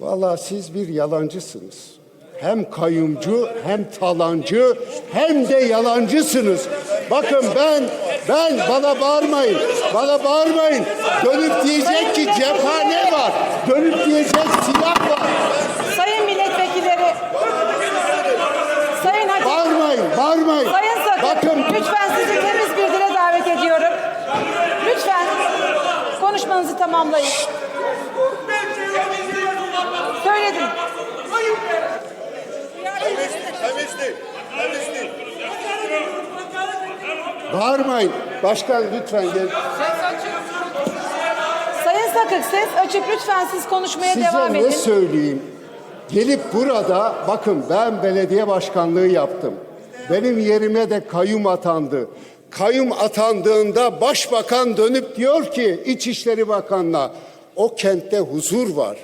Vallahi siz bir yalancısınız. Hem kayyumcu hem talancı hem de yalancısınız. Bakın ben ben bana bağırmayın. Bana bağırmayın. Dönüp diyecek ki cephane var. Dönüp diyecek silah var. Sayın milletvekilleri, Sayın Hakim, Bağırmayın, bağırmayın. Sayın Sakın, Bakın lütfen sizi temiz bir dile davet ediyorum. Lütfen konuşmanızı tamamlayın. Bağırmayın. Başkan lütfen gel. Sayın Sakık ses açık lütfen siz konuşmaya Size devam ne edin. söyleyeyim? Gelip burada bakın ben belediye başkanlığı yaptım. Benim yerime de kayyum atandı. Kayyum atandığında başbakan dönüp diyor ki İçişleri Bakanı'na o kentte huzur var.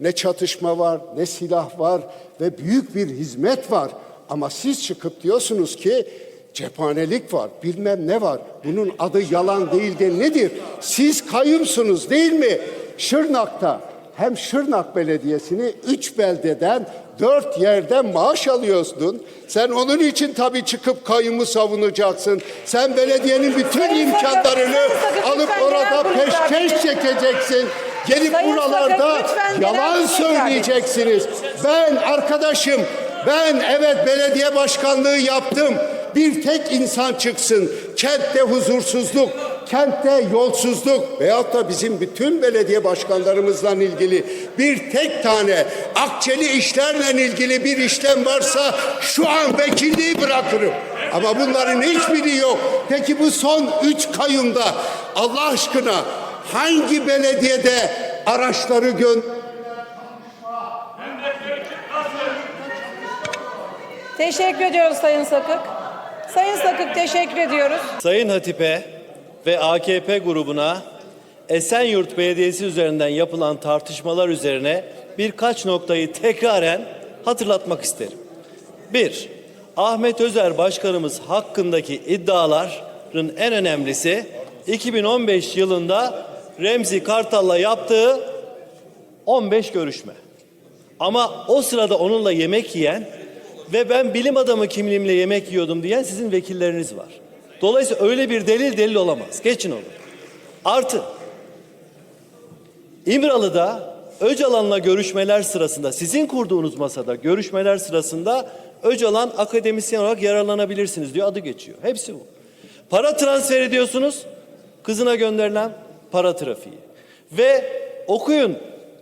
Ne çatışma var, ne silah var ve büyük bir hizmet var. Ama siz çıkıp diyorsunuz ki cephanelik var, bilmem ne var. Bunun adı yalan değil de nedir? Siz kayyumsunuz değil mi? Şırnak'ta hem Şırnak Belediyesi'ni üç beldeden dört yerden maaş alıyorsun. Sen onun için tabii çıkıp kayyumu savunacaksın. Sen belediyenin bütün imkanlarını alıp orada peşkeş çekeceksin. Gelip buralarda yalan söyleyeceksiniz. Ben arkadaşım, ben evet belediye başkanlığı yaptım. Bir tek insan çıksın. Kentte huzursuzluk, kentte yolsuzluk veyahut da bizim bütün belediye başkanlarımızla ilgili bir tek tane akçeli işlerle ilgili bir işlem varsa şu an vekilliği bırakırım. Ama bunların hiçbiri yok. Peki bu son üç kayyumda Allah aşkına hangi belediyede araçları gön Teşekkür ediyoruz Sayın Sakık. Sayın Sakık teşekkür ediyoruz. Sayın Hatipe ve AKP grubuna Esenyurt Belediyesi üzerinden yapılan tartışmalar üzerine birkaç noktayı tekraren hatırlatmak isterim. Bir, Ahmet Özer Başkanımız hakkındaki iddiaların en önemlisi 2015 yılında Remzi Kartal'la yaptığı 15 görüşme. Ama o sırada onunla yemek yiyen ve ben bilim adamı kimliğimle yemek yiyordum diyen sizin vekilleriniz var. Dolayısıyla öyle bir delil delil olamaz. Geçin onu. Artı İmralı'da Öcalan'la görüşmeler sırasında sizin kurduğunuz masada görüşmeler sırasında Öcalan akademisyen olarak yararlanabilirsiniz diyor adı geçiyor. Hepsi bu. Para transfer ediyorsunuz kızına gönderilen para trafiği. Ve okuyun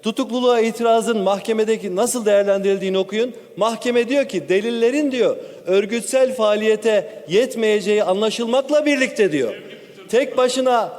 tutukluluğa itirazın mahkemedeki nasıl değerlendirildiğini okuyun. Mahkeme diyor ki delillerin diyor örgütsel faaliyete yetmeyeceği anlaşılmakla birlikte diyor. Tek başına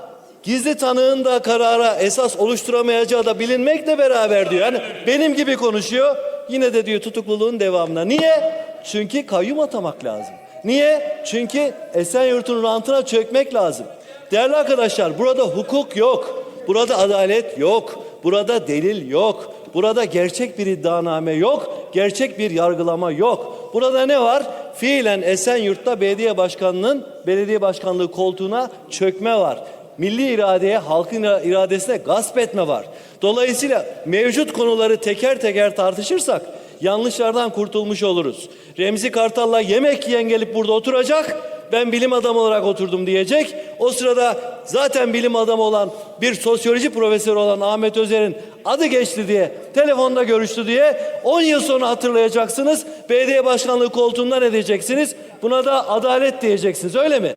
gizli tanığın da karara esas oluşturamayacağı da bilinmekle beraber diyor. Yani benim gibi konuşuyor. Yine de diyor tutukluluğun devamına. Niye? Çünkü kayyum atamak lazım. Niye? Çünkü Esenyurt'un rantına çökmek lazım. Değerli arkadaşlar burada hukuk yok. Burada adalet yok. Burada delil yok. Burada gerçek bir iddianame yok. Gerçek bir yargılama yok. Burada ne var? Fiilen Esenyurt'ta belediye başkanının belediye başkanlığı koltuğuna çökme var. Milli iradeye, halkın iradesine gasp etme var. Dolayısıyla mevcut konuları teker teker tartışırsak yanlışlardan kurtulmuş oluruz. Remzi Kartal'la yemek yiyen gelip burada oturacak. Ben bilim adamı olarak oturdum diyecek. O sırada zaten bilim adamı olan bir sosyoloji profesörü olan Ahmet Özer'in adı geçti diye telefonda görüştü diye 10 yıl sonra hatırlayacaksınız. Belediye başkanlığı koltuğundan edeceksiniz. Buna da adalet diyeceksiniz öyle mi?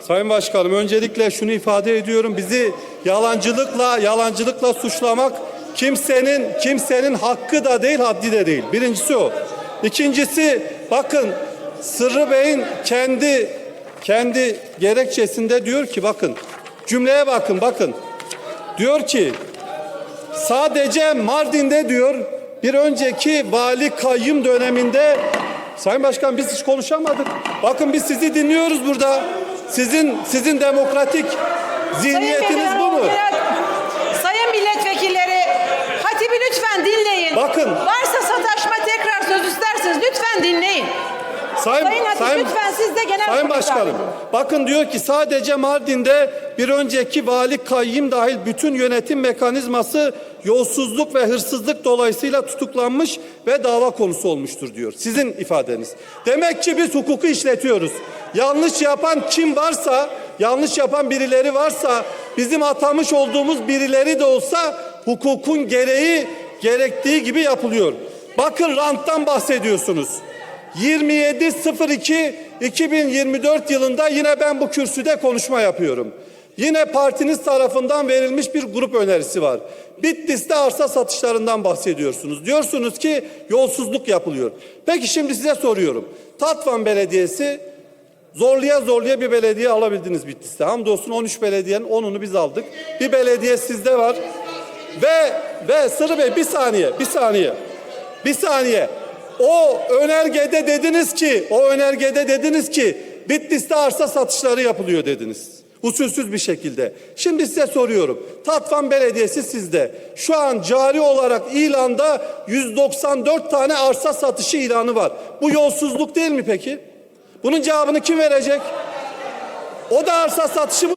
Sayın Başkanım öncelikle şunu ifade ediyorum. Bizi yalancılıkla yalancılıkla suçlamak kimsenin kimsenin hakkı da değil, haddi de değil. Birincisi o. İkincisi bakın Sırrı Bey'in kendi kendi gerekçesinde diyor ki bakın cümleye bakın bakın. Diyor ki sadece Mardin'de diyor bir önceki vali kayyum döneminde Sayın Başkan biz hiç konuşamadık. Bakın biz sizi dinliyoruz burada. Sizin sizin demokratik zihniyetiniz bu mu? Sayın milletvekilleri, Hatip'i lütfen dinleyin. Bakın. Varsa sataşma tekrar söz isterseniz lütfen dinleyin. Sayın, Sayın Hatip sayın, lütfen siz de genel Sayın Başkanım, bakın diyor ki sadece Mardin'de bir önceki vali kayyım dahil bütün yönetim mekanizması yolsuzluk ve hırsızlık dolayısıyla tutuklanmış ve dava konusu olmuştur diyor. Sizin ifadeniz. Demek ki biz hukuku işletiyoruz. Yanlış yapan kim varsa, yanlış yapan birileri varsa, bizim atamış olduğumuz birileri de olsa hukukun gereği gerektiği gibi yapılıyor. Bakın ranttan bahsediyorsunuz. 27.02.2024 yılında yine ben bu kürsüde konuşma yapıyorum. Yine partiniz tarafından verilmiş bir grup önerisi var. Bitlis'te arsa satışlarından bahsediyorsunuz. Diyorsunuz ki yolsuzluk yapılıyor. Peki şimdi size soruyorum. Tatvan Belediyesi zorluya zorluya bir belediye alabildiniz Bitlis'te. Hamdolsun 13 belediyenin 10'unu biz aldık. Bir belediye sizde var. Ve ve Sırrı Bey bir saniye, bir saniye. Bir saniye. O önergede dediniz ki, o önergede dediniz ki Bitlis'te arsa satışları yapılıyor dediniz. Usulsüz bir şekilde. Şimdi size soruyorum. Tatvan Belediyesi sizde. Şu an cari olarak ilanda 194 tane arsa satışı ilanı var. Bu yolsuzluk değil mi peki? Bunun cevabını kim verecek? O da arsa satışı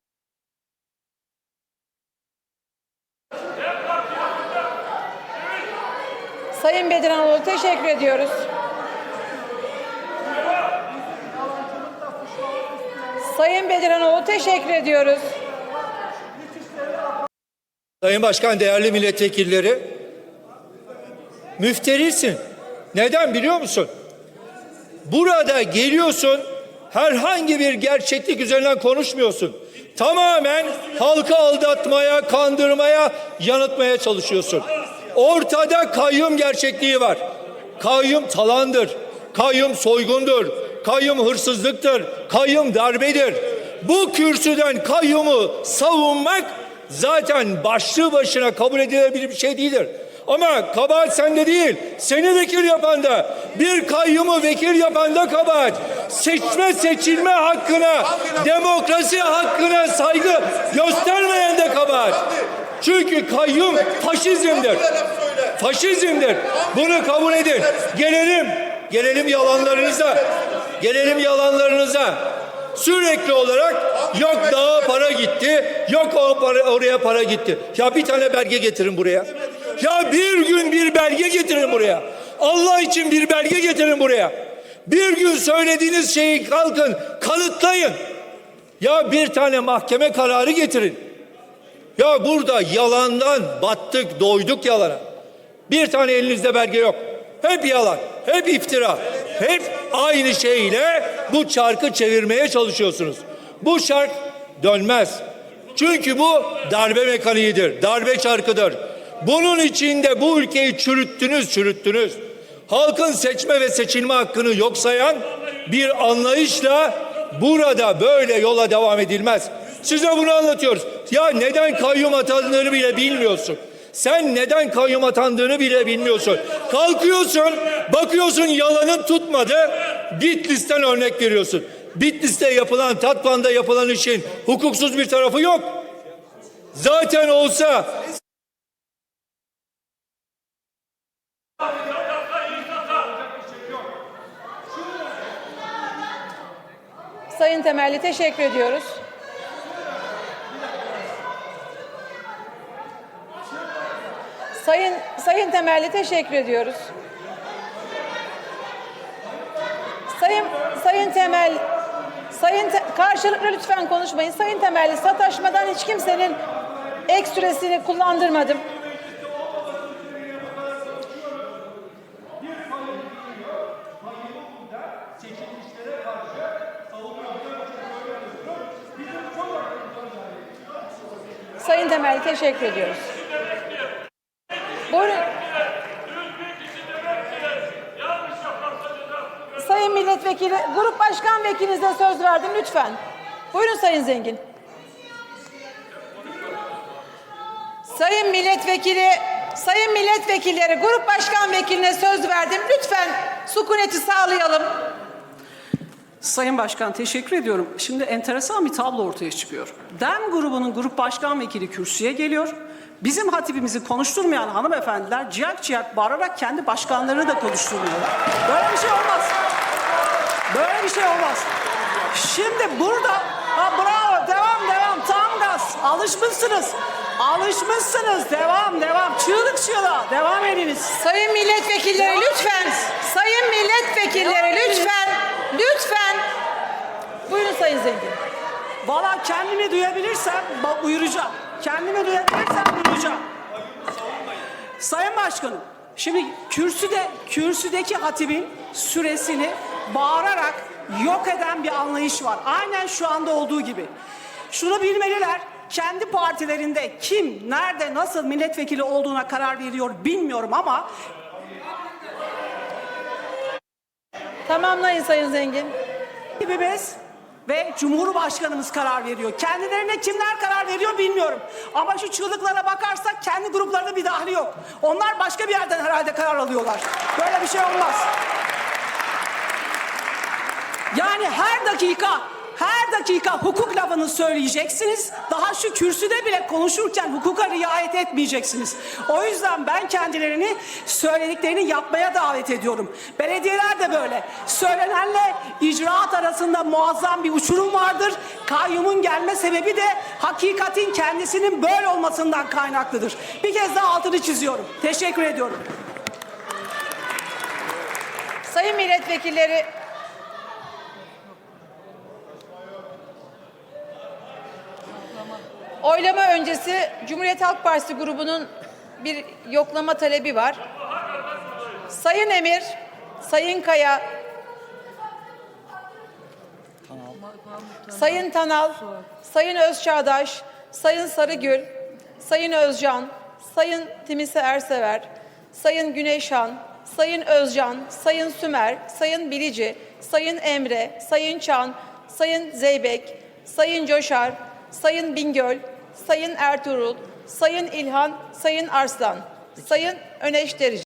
Sayın Bediranoğlu teşekkür ediyoruz. Sayın Bediranoğlu teşekkür ediyoruz. Sayın Başkan, değerli milletvekilleri, müfterisin. Neden biliyor musun? Burada geliyorsun, herhangi bir gerçeklik üzerinden konuşmuyorsun. Tamamen halkı aldatmaya, kandırmaya, yanıltmaya çalışıyorsun. Ortada kayyum gerçekliği var. Kayyum talandır, kayyum soygundur, kayyum hırsızlıktır, kayyum darbedir. Bu kürsüden kayyumu savunmak zaten başlı başına kabul edilebilir bir şey değildir. Ama kabahat sende değil. Seni vekil yapan da bir kayyumu vekil yapan da kabahat. Seçme seçilme hakkına, demokrasi hakkına saygı göstermeyen de kabahat. Çünkü kayyum faşizmdir. Faşizmdir. Bunu kabul edin. Gelelim, gelelim yalanlarınıza. Gelelim yalanlarınıza. Sürekli olarak yok dağa para gitti, yok o para, oraya para gitti. Ya bir tane belge getirin buraya. Ya bir gün bir belge getirin buraya. Allah için bir belge getirin buraya. Bir gün söylediğiniz şeyi kalkın kanıtlayın. Ya bir tane mahkeme kararı getirin. Ya burada yalandan battık, doyduk yalana. Bir tane elinizde belge yok. Hep yalan, hep iftira, hep aynı şeyle bu çarkı çevirmeye çalışıyorsunuz. Bu çark dönmez. Çünkü bu darbe mekaniğidir, darbe çarkıdır. Bunun içinde bu ülkeyi çürüttünüz, çürüttünüz. Halkın seçme ve seçilme hakkını yok sayan bir anlayışla burada böyle yola devam edilmez. Size bunu anlatıyoruz. Ya neden kayyum atandığını bile bilmiyorsun. Sen neden kayyum atandığını bile bilmiyorsun. Kalkıyorsun, bakıyorsun yalanın tutmadı. Bitlis'ten örnek veriyorsun. Bitlis'te yapılan, Tatvan'da yapılan işin hukuksuz bir tarafı yok. Zaten olsa Sayın Temelli teşekkür ediyoruz. Sayın Sayın Temelli teşekkür ediyoruz. Sayın Sayın Temel Sayın Te- karşılıklı lütfen konuşmayın. Sayın Temelli sataşmadan hiç kimsenin ek süresini kullandırmadım. Sayın Temel teşekkür ediyoruz. Buyurun. Milletvekili, Grup Başkan Vekilinize söz verdim lütfen. Buyurun Sayın Zengin. Sayın Milletvekili, Sayın Milletvekilleri, Grup Başkan Vekiline söz verdim. Lütfen sükuneti sağlayalım. Sayın Başkan teşekkür ediyorum. Şimdi enteresan bir tablo ortaya çıkıyor. DEM grubunun grup başkan vekili kürsüye geliyor. Bizim hatibimizi konuşturmayan hanımefendiler ciyak ciyak bağırarak kendi başkanlarını da konuşturmuyorlar. Böyle bir şey olmaz. Böyle bir şey olmaz. Şimdi burada ha bravo devam devam tam gaz alışmışsınız. Alışmışsınız devam devam çığlık çığlığa devam ediniz. Sayın milletvekilleri lütfen. Sayın milletvekilleri lütfen. Lütfen. Buyurun Sayın Zengin. Valla kendimi duyabilirsem ba- buyuracağım. Kendimi duyabilirsem buyuracağım. Sayın Başkanım, şimdi kürsüde kürsüdeki hatibin süresini bağırarak yok eden bir anlayış var. Aynen şu anda olduğu gibi. Şunu bilmeliler. Kendi partilerinde kim, nerede, nasıl milletvekili olduğuna karar veriyor bilmiyorum ama Tamamlayın Sayın Zengin. biz ve Cumhurbaşkanımız karar veriyor. Kendilerine kimler karar veriyor bilmiyorum. Ama şu çığlıklara bakarsak kendi gruplarında bir dahli yok. Onlar başka bir yerden herhalde karar alıyorlar. Böyle bir şey olmaz. Yani her dakika her dakika hukuk lafını söyleyeceksiniz. Daha şu kürsüde bile konuşurken hukuka riayet etmeyeceksiniz. O yüzden ben kendilerini söylediklerini yapmaya davet ediyorum. Belediyeler de böyle. Söylenenle icraat arasında muazzam bir uçurum vardır. Kayyumun gelme sebebi de hakikatin kendisinin böyle olmasından kaynaklıdır. Bir kez daha altını çiziyorum. Teşekkür ediyorum. Sayın milletvekilleri Oylama öncesi Cumhuriyet Halk Partisi grubunun bir yoklama talebi var. Sayın Emir, Sayın Kaya, Sayın Tanal, Sayın Özçağdaş, Sayın Sarıgül, Sayın Özcan, Sayın Timise Ersever, Sayın Güneyşan, Sayın Özcan, Sayın Sümer, Sayın Bilici, Sayın Emre, Sayın Çan, Sayın Zeybek, Sayın Coşar, Sayın Bingöl, Sayın Ertuğrul, Sayın İlhan, Sayın Arslan, Sayın Öneş Derici.